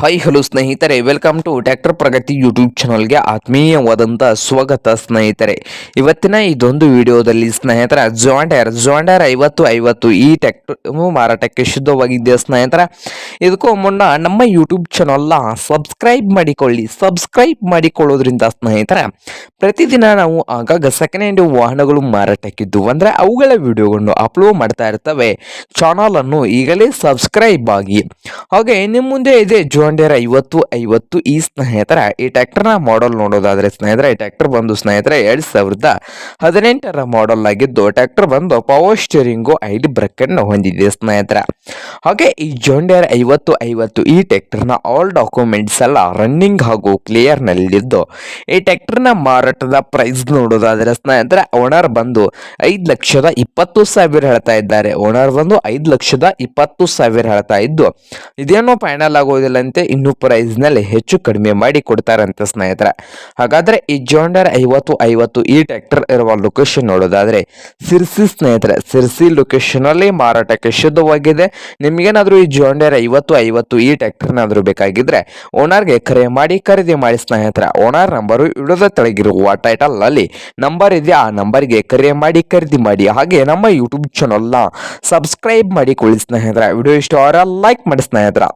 Hi hello ಸ್ನೇಹಿತರೆ. Welcome to tractor Pragati YouTube ಚಾನಲ್ಗೆ ಆತ್ಮೀಯವಾದಂಥ ಸ್ವಾಗತ, ಸ್ನೇಹಿತರೆ. ಇವತ್ತಿನ ಇದೊಂದು ವಿಡಿಯೋದಲ್ಲಿ ಸ್ನೇಹಿತರ ಜಾಂಡರ್ ಜಾಂಡರ್ ಐವತ್ತು ಐವತ್ತು ಈ ಟ್ಯಾಕ್ಟರ್ ಮಾರಾಟಕ್ಕೆ ಶುದ್ಧವಾಗಿದೆ ಸ್ನೇಹಿತರ? ಇದಕ್ಕೂ ಮುನ್ನ ನಮ್ಮ ಯೂಟ್ಯೂಬ್ ಚಾನಲ್ನ ಸಬ್ಸ್ಕ್ರೈಬ್ ಮಾಡಿಕೊಳ್ಳಿ. ಸಬ್ಸ್ಕ್ರೈಬ್ ಮಾಡಿಕೊಳ್ಳೋದ್ರಿಂದ, ಸ್ನೇಹಿತರ, ಪ್ರತಿದಿನ ನಾವು ಆಗಾಗ ಸೆಕೆಂಡ್ ಹ್ಯಾಂಡ್ ವಾಹನಗಳು ಮಾರಾಟಕ್ಕಿದ್ದು ಅಂದರೆ ಅವುಗಳ ವಿಡಿಯೋಗಳನ್ನು ಅಪ್ಲೋಡ್ ಮಾಡ್ತಾ ಇರ್ತವೆ. ಚಾನಲನ್ನು ಈಗಲೇ ಸಬ್ಸ್ಕ್ರೈಬ್ ಆಗಿ. ಹಾಗೆ ನಿಮ್ಮ ಮುಂದೆ ಇದೆ ಜೋಂಡಿಯರ್ ಐವತ್ತು ಐವತ್ತು ಈ ಸ್ನೇಹಿತರ, ಈ ಟ್ಯಾಕ್ಟರ್ನ ಮಾಡೆಲ್ ನೋಡೋದಾದ್ರೆ, ಸ್ನೇಹಿತರ, ಈ ಟ್ಯಾಕ್ಟರ್ ಬಂದು ಸ್ನೇಹಿತರ, ಎರಡ್ ಸಾವಿರದ ಹದಿನೆಂಟರ ಮಾಡಲ್ ಆಗಿದ್ದು ಟ್ಯಾಕ್ಟರ್ ಬಂದು ಪವರ್ ಸ್ಟೀರಿಂಗು ಐಡ್ ಬ್ರೇಕ್ ಅನ್ನು ಹೊಂದಿದೆ ಸ್ನೇಹಿತರ. ಹಾಗೆ, ಈ ಜೋಂಡಿಯರ್ ಐವತ್ತು ಐವತ್ತು ಈ ಟ್ಯಾಕ್ಟರ್ನ ಆಲ್ ಡಾಕ್ಯುಮೆಂಟ್ಸ್ ಎಲ್ಲ ರನ್ನಿಂಗ್ ಹಾಗೂ ಕ್ಲಿಯರ್ ನಲ್ಲಿದ್ದು, ಈ ಟ್ಯಾಕ್ಟರ್ನ ಮಾರಾಟದ ಪ್ರೈಸ್ ನೋಡೋದಾದ್ರೆ ಸ್ನೇಹಿತರ ಓನರ್ ಬಂದು ಐದು ಲಕ್ಷದ ಇಪ್ಪತ್ತು ಸಾವಿರ ಹೇಳ್ತಾ ಇದ್ದಾರೆ. ಓನರ್ ಬಂದು ಐದು ಲಕ್ಷದ ಇಪ್ಪತ್ತು ಸಾವಿರ ಹೇಳ್ತಾ ಇದ್ದು, ಇದೇನೋ ಫೈನಲ್ ಆಗೋದಿಲ್ಲಂತೆ ಇನ್ನು ಪ್ರೈಸ್ನಲ್ಲಿ ಹೆಚ್ಚು ಕಡಿಮೆ ಮಾಡಿ ಕೊಡ್ತಾರಂತೆ ಸ್ನೇಹಿತರೆ. ಹಾಗಾದ್ರೆ ಈ ಜೋಂಡರ್ ಐವತ್ತು ಐವತ್ತು ಈ ಟ್ರ್ಯಾಕ್ಟರ್ ಇರುವ ಲೊಕೇಶನ್ ನೋಡೋದಾದ್ರೆ ಸಿರ್ಸಿ ಸ್ನೇಹಿತರೆ. ಸಿರ್ಸಿ ಲೊಕೇಶನ್ ಅಲ್ಲಿ ಮಾರಾಟಕ್ಕೆ ಶುದ್ಧವಾಗಿದೆ. ನಿಮಗೇನಾದರೂ ಈ ಜೋಂಡರ್ ಐವತ್ತು ಐವತ್ತು ಈ ಬೇಕಾಗಿದ್ರೆ ಓನರ್ಗೆ ಕರೆ ಮಾಡಿ, ಖರೀದಿ ಮಾಡಿ ಸ್ನೇಹಿತರೆ. ಓನರ್ ನಂಬರು ಇಡೋದ ತೆಳಗಿರುವ ಟೈಟಲ್ ಅಲ್ಲಿ ನಂಬರ್ ಇದೆ, ಆ ನಂಬರ್ಗೆ ಕರೆ ಮಾಡಿ, ಖರೀದಿ ಮಾಡಿ. ಹಾಗೆ ನಮ್ಮ ಯೂಟ್ಯೂಬ್ ಚಾನಲ್ನ ಸಬ್ಸ್ಕ್ರೈಬ್ ಮಾಡಿಕೊಳ್ಳಿ ಸ್ನೇಹಿತರೆ. ವಿಡಿಯೋ ಇಷ್ಟ ಲೈಕ್ ಮಾಡಿ ಸ್ನೇಹಿತರ.